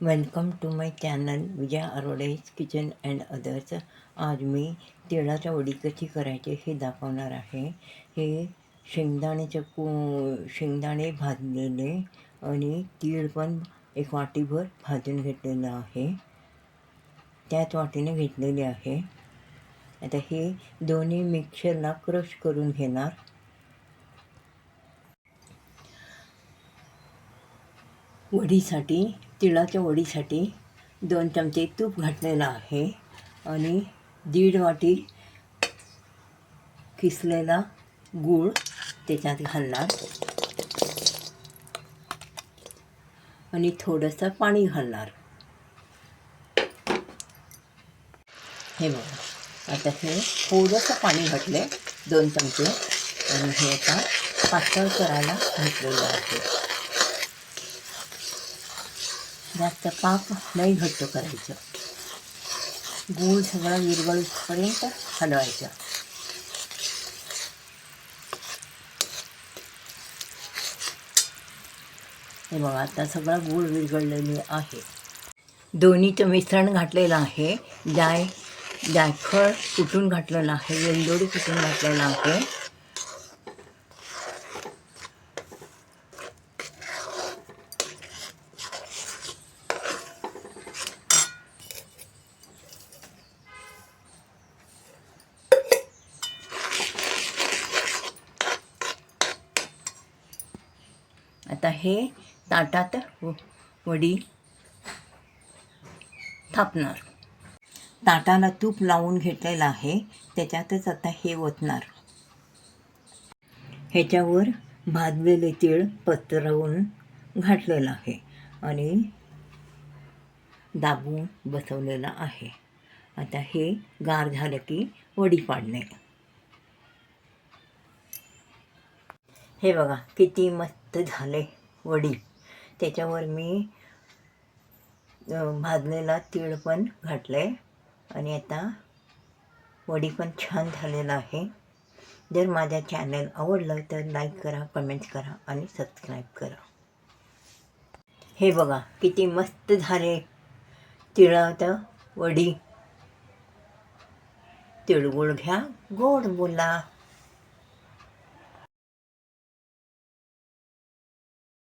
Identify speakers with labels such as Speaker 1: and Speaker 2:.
Speaker 1: Welcome to my channel Vijaya Aroda's kitchen and others आज मी तिळाच्या वडी कशी करायची हे दाखवणार आहे. हे शेंगदाण्याचं कू शेंगदाणे भाजलेले आणि तीळ पण एक वाटीभर भाजून घेतलेलं आहे. त्याच वाटीने घेतलेले आहे. आता हे दोन्ही मिक्सरला क्रश करून घेणार. वडीसाठी तिळाच्या वडीसाठी दोन चमचे तूप घातलेलं आहे आणि दीड वाटी किसलेला गूळ त्याच्यात घालणार. आणि थोडंसं पाणी घालणार. हे बघा आता हे थोडंसं पाणी घातले दोन चमचे. आणि हे आता पातळ करायला घातलेलं आहे. जास्त पाक नाही घट्ट करायचं. गूळ सगळं विरघळीपर्यंत हलवायचं. हे बघा आता सगळं गूळ विरघळलेले आहे. दोन्हीचं मिश्रण घातलेलं आहे. जाय जायफळ कुटून घातलेलं आहे? वेलदोडी कुटून घातलेलं आहे? आता हे ताटात वडी थापणार. ताटाला तूप लावून घेतलेलं आहे त्याच्यातच आता हे ओतणार. ह्याच्यावर भाजलेले तीळ पसरवून घातलेलं आहे आणि दाबून बसवलेलं आहे. आता हे गार झालं की वडी पाडणे. हे बघा किती मस्त झाले वडील. त्याच्यावर मी भाजलेला तीळ पण घातले आणि आता वडी पण छान झालेला आहे. जर माझ्या चॅनल आवडलं तर लाईक करा कमेंट करा आणि सबस्क्राईब करा. हे बघा किती मस्त झाले तिळात वडी. तिळगुळ घ्या गोड बोला.